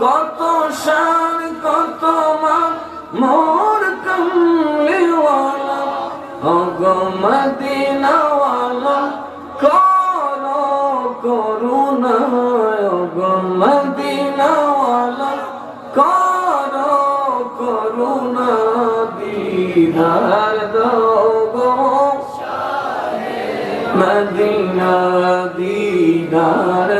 কত শান, কত মান, মোর কমলিওয়ালা অগো মদিনাওয়ালা করো করুণা অগো মদিনাওয়ালা করো করুণা দিদার দাও গো মদিনা দিদার